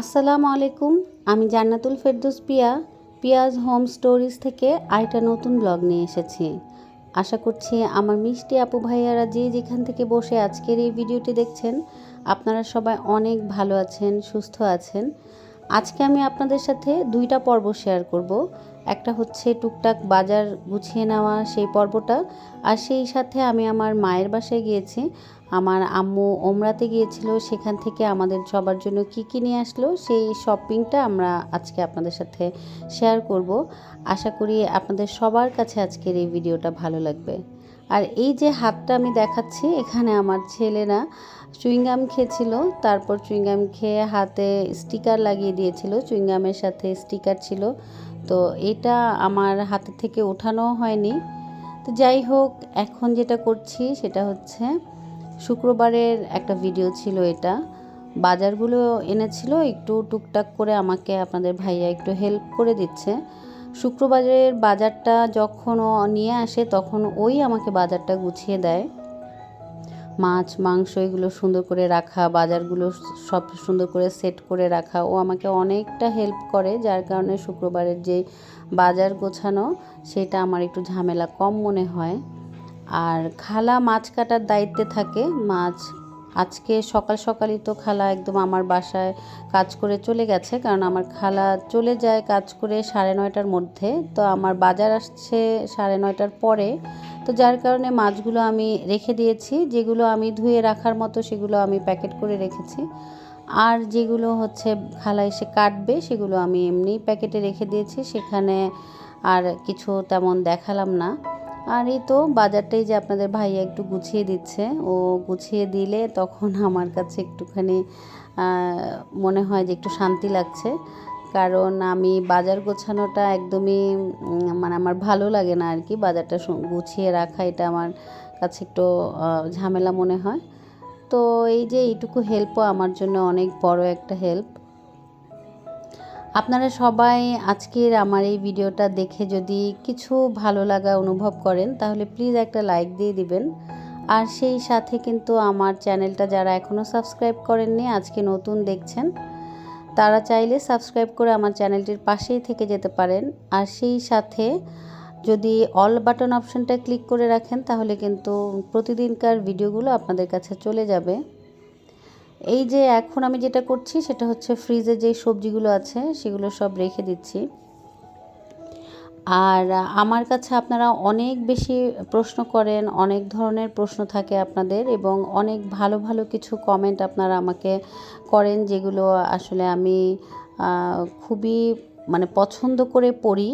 আসসালামু আলাইকুম, আমি জান্নাতুল ফেরদৌস পিয়া, পিয়াজ হোম স্টোরিজ থেকে আরেকটা নতুন ব্লগ নিয়ে এসেছি। আশা করছি আমার মিষ্টি আপু ভাইয়ারা যে যেখান থেকে বসে আজকের এই ভিডিওটি দেখছেন, আপনারা সবাই অনেক ভালো আছেন, সুস্থ আছেন। আজকে আমি আপনাদের সাথে দুইটা পর্ব শেয়ার করব। একটা হচ্ছে টুকটাক বাজার গুছিয়ে নেওয়া সেই পর্বটা, আর সেই সাথে আমি আমার মায়ের বাসায় গিয়েছি। আমার আম্মু ওমরাতে গিয়েছিল, সেখান থেকে আমাদের সবার জন্য কি কি নিয়ে আসলো, সেই শপিংটা আমরা আজকে আপনাদের সাথে শেয়ার করব। আশা করি আপনাদের সবার কাছে আজকের এই ভিডিওটা ভালো লাগবে। আর এই যে হাতটা আমি দেখাচ্ছি, এখানে আমার ছেলেরা চুইংগাম খেয়েছিল, তারপর চুইংগাম খেয়ে হাতে স্টিকার লাগিয়ে দিয়েছিল, চুইংগামের সাথে স্টিকার ছিল। তো এটা আমার হাতে থেকে ওঠানো হয়নি। তো যাই হোক, এখন যেটা করছি সেটা হচ্ছে শুক্রবারের একটা ভিডিও ছিল এটা। বাজারগুলো এনেছিল, একটু টুকটাক করে আমাকে আপনাদের ভাইয়া একটু হেল্প করে দিচ্ছে। শুক্রবারের বাজারটা যখন ও নিয়ে আসে, তখন ওই আমাকে বাজারটা গুছিয়ে দেয়। মাছ, মাংস এগুলো সুন্দর করে রাখা, বাজারগুলো সব সুন্দর করে সেট করে রাখা। ও আমাকে অনেকটা হেল্প করে, যার কারণে শুক্রবারের যে বাজার গোছানো, সেটা আমার একটু ঝামেলা কম মনে হয়। আর খালা মাছ কাটার দায়িত্বে থাকে। মাছ আজকে সকাল সকালই তো খালা একদম আমার বাসায় কাজ করে চলে গেছে, কারণ আমার খালা চলে যায় কাজ করে সাড়ে নয়টার মধ্যে। তো আমার বাজার আসছে সাড়ে নয়টার পরে। তো যার কারণে মাছগুলো আমি রেখে দিয়েছি, যেগুলো আমি ধুয়ে রাখার মতো সেগুলো আমি প্যাকেট করে রেখেছি। আর যেগুলো হচ্ছে খালা এসে কাটবে সেগুলো আমি এমনি প্যাকেটে রেখে দিয়েছি, সেখানে আর কিছু তেমন দেখালাম না। আর এই তো বাজারটাই যে আপনাদের ভাইয়া একটু গুছিয়ে দিচ্ছে। ও গুছিয়ে দিলে তখন আমার কাছে একটুখানি মনে হয় যে একটু শান্তি লাগছে। কারণ আমি বাজার গোছানোটা একদমই মানে আমার ভালো লাগে না আর কি। বাজারটা গুছিয়ে রাখা এটা আমার কাছে একটু ঝামেলা মনে হয়। তো এই যে এইটুকু হেল্পও আমার জন্য অনেক বড় একটা হেল্প আপনারা সবাই আজকের আমার এই ভিডিওটা দেখে যদি কিছু ভালো লাগা অনুভব করেন, তাহলে প্লিজ একটা লাইক দিয়ে দিবেন। আর সেই সাথে কিন্তু আমার চ্যানেলটা যারা এখনও সাবস্ক্রাইব করেননি, আজকে নতুন দেখছেন, তারা চাইলে সাবস্ক্রাইব করে আমার চ্যানেলটির পাশেই থেকে যেতে পারেন। আর সেই সাথে যদি অল বাটন অপশানটা ক্লিক করে রাখেন, তাহলে কিন্তু প্রতিদিনকার ভিডিওগুলো আপনাদের কাছে চলে যাবে। এই যে এখন আমি যেটা করছি সেটা হচ্ছে ফ্রিজে যে সবজিগুলো আছে সেগুলো সব রেখে দিচ্ছি। আর আমার কাছে আপনারা অনেক বেশি প্রশ্ন করেন, অনেক ধরনের প্রশ্ন থাকে আপনাদের এবং অনেক ভালো ভালো কিছু কমেন্ট আপনারা আমাকে করেন যেগুলো আসলে আমি খুবই মানে পছন্দ করে পড়ি,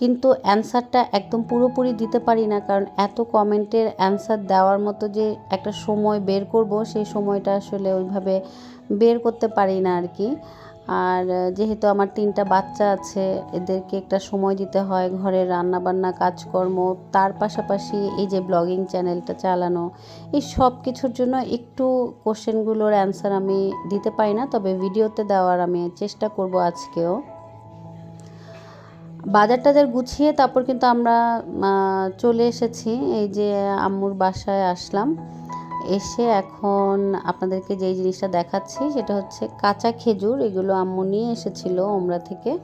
কিন্তু অ্যান্সারটা একদম পুরোপুরি দিতে পারি না, কারণ এত কমেন্টের অ্যান্সার দেওয়ার মতো যে একটা সময় বের করব, সেই সময়টা আসলে ওইভাবে বের করতে পারি না আর কি। আর যেহেতু আমার তিনটা বাচ্চা আছে, এদেরকে একটা সময় দিতে হয় ঘরের রান্নাবান্না, কাজকর্ম, তার পাশাপাশি এই যে ব্লগিং চ্যানেলটা চালানো, এই সব কিছুর জন্য একটু কোশ্চেনগুলোর অ্যান্সার আমি দিতে পারি না, তবে ভিডিওতে দেওয়ার আমি চেষ্টা করব আজকেও। বাজার টাজার গুছিয়ে তারপর কিন্তু আমরা চলে এসেছি। এই যে আম্মুর বাসায় আসলাম। এসে এখন আপনাদেরকে যেই জিনিসটা দেখাচ্ছি, সেটা হচ্ছে কাঁচা খেজুর। এগুলো আম্মু নিয়ে এসেছিল ওমরা থেকে।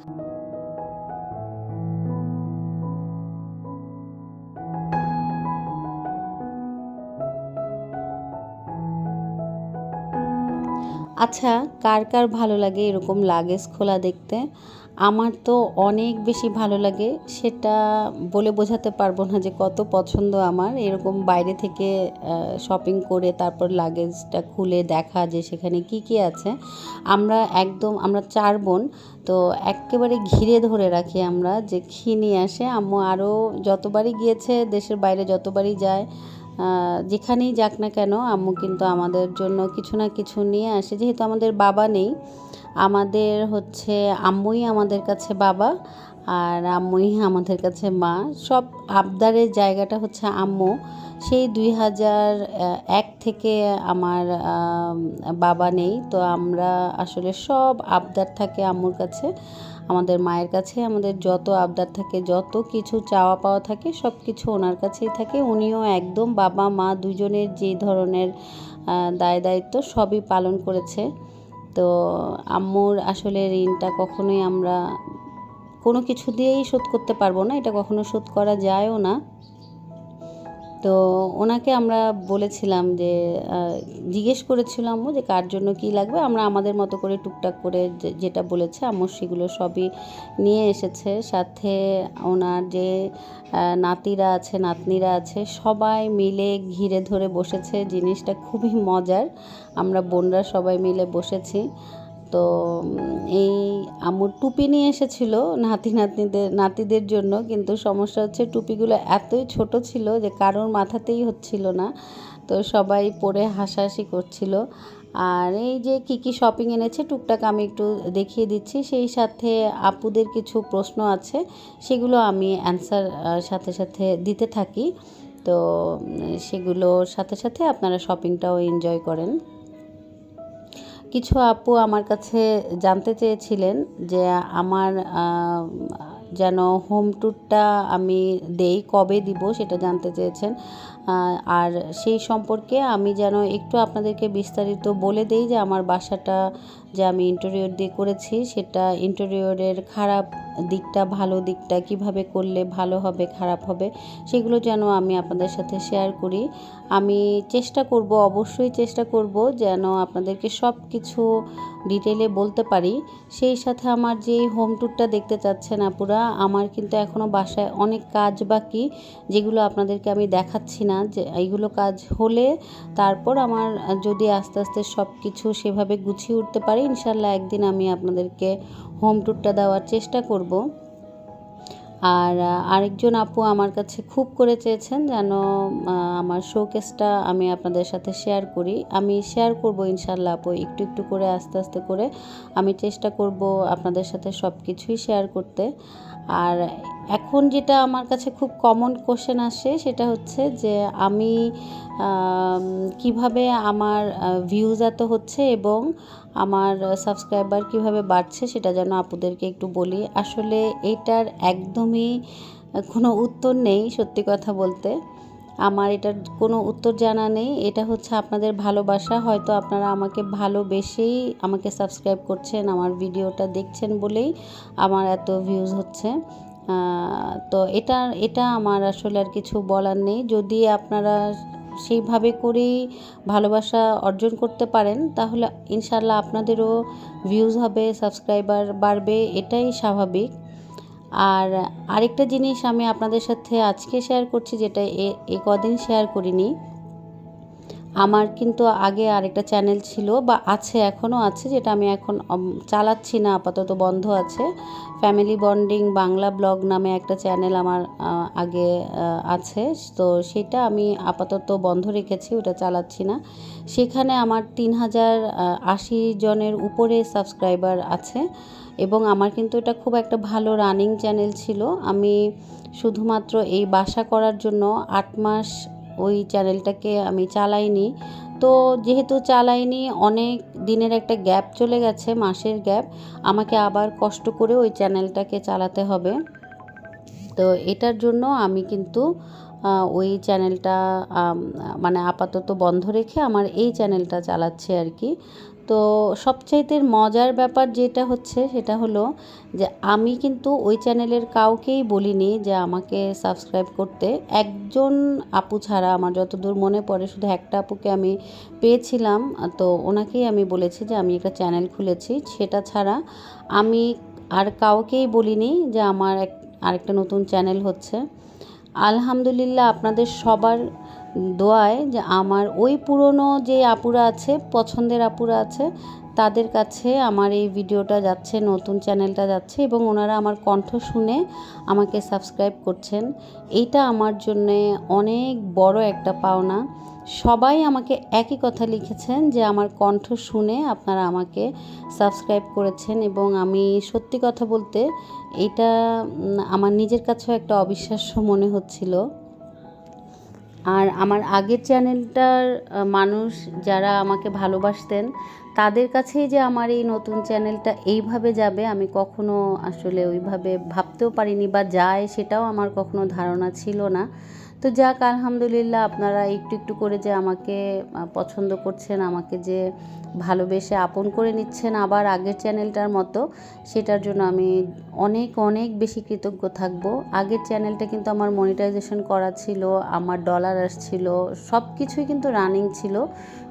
আচ্ছা কার কার ভালো লাগে এরকম লাগেজ খোলা দেখতে? আমার তো অনেক বেশি ভালো লাগে, সেটা বলে বোঝাতে পারব না যে কত পছন্দ আমার। এরকম বাইরে থেকে শপিং করে তারপর লাগেজটা খুলে দেখা যে সেখানে কি কি আছে। আমরা একদম, আমরা চার বোন, তো একেবারে ঘিরে ধরে রাখি আমরা যে খি নিয়ে আসে। আম্মু আরও যতবারই গিয়েছে, দেশের বাইরে যতবারই যায় যেখানেই যাক না কেন, আম্মু কিন্তু আমাদের জন্য কিছু না কিছু নিয়ে আসে। যেহেতু আমাদের বাবা নেই, আমাদের হচ্ছে আম্মুই আমাদের কাছে বাবা। আর আম্মুই আমাদের কাছে মা। সব আবদারের জায়গাটা হচ্ছে আম্মু। সেই দুই হাজার এক থেকে আমার বাবা নেই। তো আমরা আসলে সব আবদার থাকে আম্মুর কাছে, আমাদের মায়ের কাছে। আমাদের যত আবদার থাকে, যত কিছু চাওয়া পাওয়া থাকে, সব কিছু ওনার কাছেই থাকে। উনিও একদম বাবা, মা দুজনের যে ধরনের দায় দায়িত্ব সবই পালন করেছে। তো আম্মুর আসলে ঋণটা কখনোই আমরা কোনো কিছু দিয়েই শোধ করতে পারব না, এটা কখনো শোধ করা যায়ও না। তো ওনাকে আমরা বলেছিলাম যে জিজ্ঞেস করেছিলাম যে কার জন্য কি লাগবে, আমরা আমাদের মতো করে টুকটাক করে যেটা বলেছে, আম্মু সেগুলো সবই নিয়ে এসেছে। সাথে ওনার যে নাতিরা আছে, নাতনিরা আছে, সবাই মিলে ঘিরে ধরে বসেছে। জিনিসটা খুবই মজার, আমরা বোনরা সবাই মিলে বসেছি। তো এই আম্মুর টুপি নিয়ে এসেছিল নাতি নাতনিদের, নাতিদের জন্য, কিন্তু সমস্যা হচ্ছে টুপিগুলো এতই ছোট ছিল যে কারোর মাথাতেই হচ্ছিল না। তো সবাই পরে হাসাহাসি করছিল। আর এই যে কি কি শপিং এনেছে, টুকটাক আমি একটু দেখিয়ে দিচ্ছি। সেই সাথে আপুদের কিছু প্রশ্ন আছে, সেগুলো আমি অ্যান্সার সাথে সাথে দিতে থাকি। তো সেগুলোর সাথে সাথে আপনারা শপিংটাও এনজয় করেন। কিছু আপু আমার কাছে জানতে চেয়েছিলেন যে আমার যেন হোম ট্যুরটা আমি দেই, কবে দিব সেটা জানতে চেয়েছেন। আর সেই সম্পর্কে আমি যেন একটু আপনাদেরকে বিস্তারিত বলে দেই যে আমার বাসাটা যে আমি ইন্টেরিয়র দিয়ে করেছি, সেটা ইন্টেরিয়রের খারাপ দিকটা, ভালো দিকটা, কীভাবে করলে ভালো হবে, খারাপ হবে, সেগুলো যেন আমি আপনাদের সাথে শেয়ার করি। আমি চেষ্টা করব, অবশ্যই চেষ্টা করব যেন আপনাদেরকে সব কিছু ডিটেলে বলতে পারি। সেই সাথে আমার যে হোম ট্যুরটা দেখতে চাচ্ছেন আপুরা, আমার কিন্তু এখনও বাসায় অনেক কাজ বাকি, যেগুলো আপনাদেরকে আমি দেখাচ্ছি না। যে এইগুলো কাজ হলে তারপর আমার যদি আস্তে আস্তে সব কিছু সেভাবে গুছিয়ে উঠতে পারি, ইনশাল্লাহ একদিন আমি আপনাদেরকে হোম ট্যুরটা দেওয়ার চেষ্টা করব। আর আরেকজন আপু আমার কাছে খুব করে চেয়েছেন যেন আমার শোকেসটা আমি আপনাদের সাথে শেয়ার করি। আমি শেয়ার করব ইনশাল্লাহ আপু একটু একটু করে আস্তে আস্তে করে। আমি চেষ্টা করব আপনাদের সাথে সব কিছুই শেয়ার করতে। আর এখন যেটা আমার কাছে খুব কমন কোশ্চেন আসে সেটা হচ্ছে যে আম, কীভাবে আমার ভিউজ এত হচ্ছে এবং আমার সাবস্ক্রাইবার কীভাবে বাড়ছে সেটা যেন আপুদেরকে একটু বলি। আসলে এটার একদমই কোনো উত্তর নেই সত্যি কথা বলতে। আমার এটার কোনো উত্তর জানা নেই। এটা হচ্ছে আপনাদের ভালোবাসা। হয়তো আপনারা আমাকে ভালোবেসেই আমাকে সাবস্ক্রাইব করছেন, আমার ভিডিওটা দেখছেন বলেই আমার এত ভিউজ হচ্ছে। তো এটা এটা আমার আসলে আর কিছু বলার নেই। যদি আপনারা সেইভাবে করেই ভালোবাসা অর্জন করতে পারেন, তাহলে ইনশাল্লাহ আপনাদেরও ভিউজ হবে সাবস্ক্রাইবার বাড়বে, এটাই স্বাভাবিক। আর আরেকটা জিনিস আমি আপনাদের সাথে আজকে শেয়ার করছি, যেটা এ কদিন শেয়ার করিনি আমার কিন্তু আগে আরেকটা চ্যানেল ছিল বা আছে এখনও আছে, যেটা আমি এখন চালাচ্ছি না, আপাতত বন্ধ আছে। ফ্যামিলি বন্ডিং বাংলা ব্লগ নামে একটা চ্যানেল আমার আগে আছে। তো সেটা আমি আপাতত বন্ধ রেখেছি, ওটা চালাচ্ছি না। সেখানে আমার তিন হাজার আশি জনের উপরে সাবস্ক্রাইবার আছে এবং আমার কিন্তু এটা খুব একটা ভালো রানিং চ্যানেল ছিল। আমি শুধুমাত্র এই বাসা করার জন্য আট মাস ওই চ্যানেলটাকে আমি চালাইনি। তো যেহেতু চালাইনি, অনেক দিনের একটা গ্যাপ চলে গেছে, মাসের গ্যাপ। আমাকে আবার কষ্ট করে ওই চ্যানেলটাকে চালাতে হবে। তো এটার জন্য আমি কিন্তু ওই চ্যানেলটা মানে আপাতত বন্ধ রেখে আমার এই চ্যানেলটা চালাচ্ছে আর কি। তো সবচাইতে মজার ব্যাপার যেটা হচ্ছে সেটা হলো যে আমি কিন্তু ওই চ্যানেলের কাউকেই বলিনি যে আমাকে সাবস্ক্রাইব করতে। একজন আপু ছাড়া আমার যতদূর মনে পড়ে শুধু একটা আপুকে আমি পেয়েছিলাম। তো ওনাকেই আমি বলেছি যে আমি একটা চ্যানেল খুলেছি। সেটা ছাড়া আমি আর কাউকেই বলিনি যে আমার এক, আরেকটা নতুন চ্যানেল হচ্ছে। আলহামদুলিল্লাহ আপনাদের সবার দোয়ায় যে আমার ওই পুরনো যে আপুরা আছে, পছন্দের আপুরা আছে, তাদের কাছে আমার এই ভিডিওটা যাচ্ছে, নতুন চ্যানেলটা যাচ্ছে এবং ওনারা আমার কণ্ঠ শুনে আমাকে সাবস্ক্রাইব করছেন। এইটা আমার জন্যে অনেক বড় একটা পাওনা। সবাই আমাকে একই কথা লিখেছেন যে আমার কণ্ঠ শুনে আপনারা আমাকে সাবস্ক্রাইব করেছেন এবং আমি সত্যি কথা বলতে এটা আমার নিজের কাছেও একটা অবিশ্বাস্য মনে হচ্ছিল। আর আমার আগের চ্যানেলটার মানুষ যারা আমাকে ভালোবাসতেন, তাদের কাছেই যে আমার এই নতুন চ্যানেলটা এইভাবে যাবে, আমি কখনো আসলে ওইভাবে ভাবতেও পারিনি বা যায় সেটাও আমার কখনো ধারণা ছিল না। তো যাক, আলহামদুলিল্লাহ আপনারা একটু একটু করে যে আমাকে পছন্দ করছেন, আমাকে যে ভালোবেসে আপন করে নিচ্ছেন আবার আগের চ্যানেলটার মতো, সেটার জন্য আমি অনেক অনেক বেশি কৃতজ্ঞ থাকব। আগের চ্যানেলটা কিন্তু আমার মনিটাইজেশন করা ছিল, আমার ডলার আসছিল সব কিছুই কিন্তু রানিং ছিল।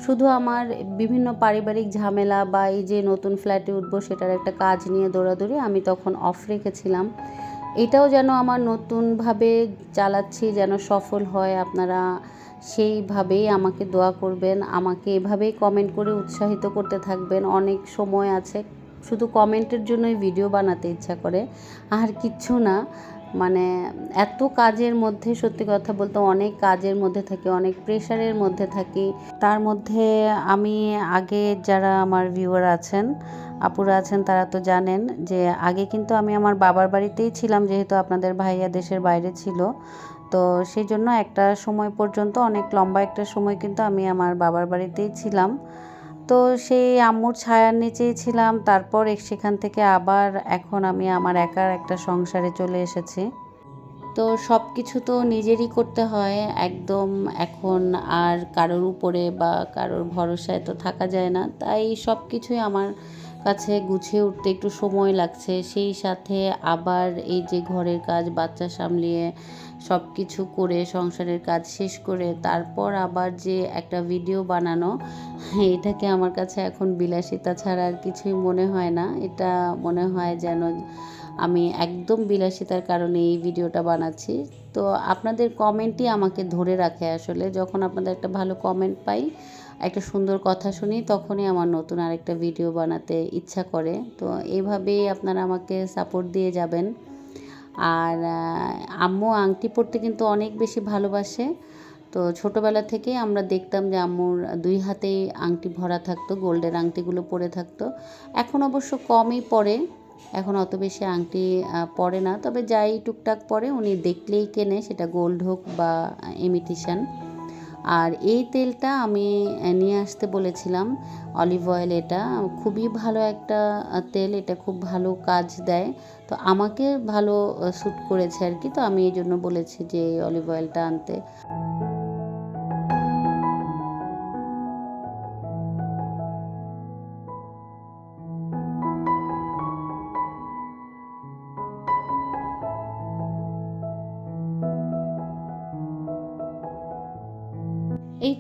শুধু আমার বিভিন্ন পারিবারিক ঝামেলা বা এই যে নতুন ফ্ল্যাটে উঠবো সেটার একটা কাজ নিয়ে দৌড়াদৌড়ি আমি তখন অফ রেখেছিলাম। এটাও যেন আমার নতুনভাবে চালাচ্ছি, যেন সফল হয়, আপনারা সেইভাবেই আমাকে দোয়া করবেন, আমাকে এভাবেই কমেন্ট করে উৎসাহিত করতে থাকবেন। অনেক সময় আছে, শুধু কমেন্টের জন্যই ভিডিও বানাতে ইচ্ছা করে, আর কিচ্ছু না। মানে এত কাজের মধ্যে, সত্যি কথা বলতে অনেক কাজের মধ্যে থাকি, অনেক প্রেশারের মধ্যে থাকি। তার মধ্যে আমি আগে যারা আমার ভিউয়ার আছেন, আপুরা আছেন, তারা তো জানেন যে আগে কিন্তু আমি আমার বাবার বাড়িতেই ছিলাম, যেহেতু আপনাদের ভাইয়া দেশের বাইরে ছিল। তো সেই জন্য একটা সময় পর্যন্ত, অনেক লম্বা একটা সময় কিন্তু আমি আমার বাবার বাড়িতেই ছিলাম। তো সেই আম্মুর ছায়ার নিচেই ছিলাম। তারপর সেখান থেকে আবার এখন আমি আমার একার একটা সংসারে চলে এসেছি। তো সব কিছু তো নিজেরই করতে হয়। একদম এখন আর কারোর উপরে বা কারোর ভরসায় তো থাকা যায় না। তাই সব কিছুই আমার কাছে গুছিয়ে উঠতে একটু সময় লাগছে। সেই সাথে আবার এই যে ঘরের কাজ, বাচ্চা সামলিয়ে সব কিছু করে সংসারের কাজ শেষ করে, তারপর আবার যে একটা ভিডিও বানানো এটাকে আমার কাছে এখন বিলাসিতা ছাড়া আর কিছুই মনে হয় না? এটা মনে হয় যেন আমি একদম বিলাসিতার কারণে এই ভিডিওটা বানাচ্ছি। তো আপনাদের কমেন্টই আমাকে ধরে রাখে আসলে। যখন আপনাদের একটা ভালো কমেন্ট পাই, একটা সুন্দর কথা শুনি, তখনই আমার নতুন আরেকটা ভিডিও বানাতে ইচ্ছা করে। তো এইভাবেই আপনারা আমাকে সাপোর্ট দিয়ে যাবেন। আর আম্মু, আংটি পরতে কিন্তু অনেক বেশি ভালোবাসে। তো ছোটোবেলা থেকে আমরা দেখতাম যে আম্মুর দুই হাতেই আংটি ভরা থাকতো, গোল্ডের আংটিগুলো পরে থাকতো। এখন অবশ্য কমই পরে, এখন অত বেশি আংটি পরে না। তবে যাই টুকটাক পরে উনি দেখলেই কেনে, সেটা গোল্ড হোক বা ইমিটেশন। আর এই তেলটা আমি নিয়ে আসতে বলেছিলাম, অলিভ অয়েল এটা। খুবই ভালো একটা তেল, এটা খুব ভালো কাজ দেয়। তো আমাকে ভালো শ্যুট করেছে আর কি। তো আমি এই জন্য বলেছি যে অলিভ অয়েলটা আনতে।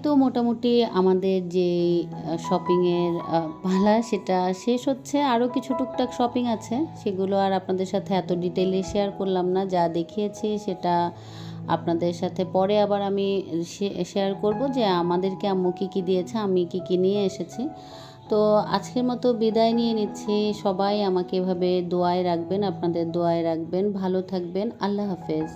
তো মোটামুটি আমাদের যে শপিংয়ের পালা সেটা শেষ হচ্ছে। আরও কিছু টুকটাক শপিং আছে। সেগুলো আর আপনাদের সাথে এত ডিটেলে শেয়ার করলাম না। যা দেখিয়েছি সেটা আপনাদের সাথে পরে আবার আমি শেয়ার করব যে আমাদেরকে আম্মু কী কী দিয়েছে, আমি কী কী নিয়ে এসেছি। তো আজকের মতো বিদায় নিয়ে নিচ্ছি। সবাই আমাকে এভাবে দোয়ায় রাখবেন, আপনাদের দোয়ায় রাখবেন। ভালো থাকবেন। আল্লাহ হাফেজ।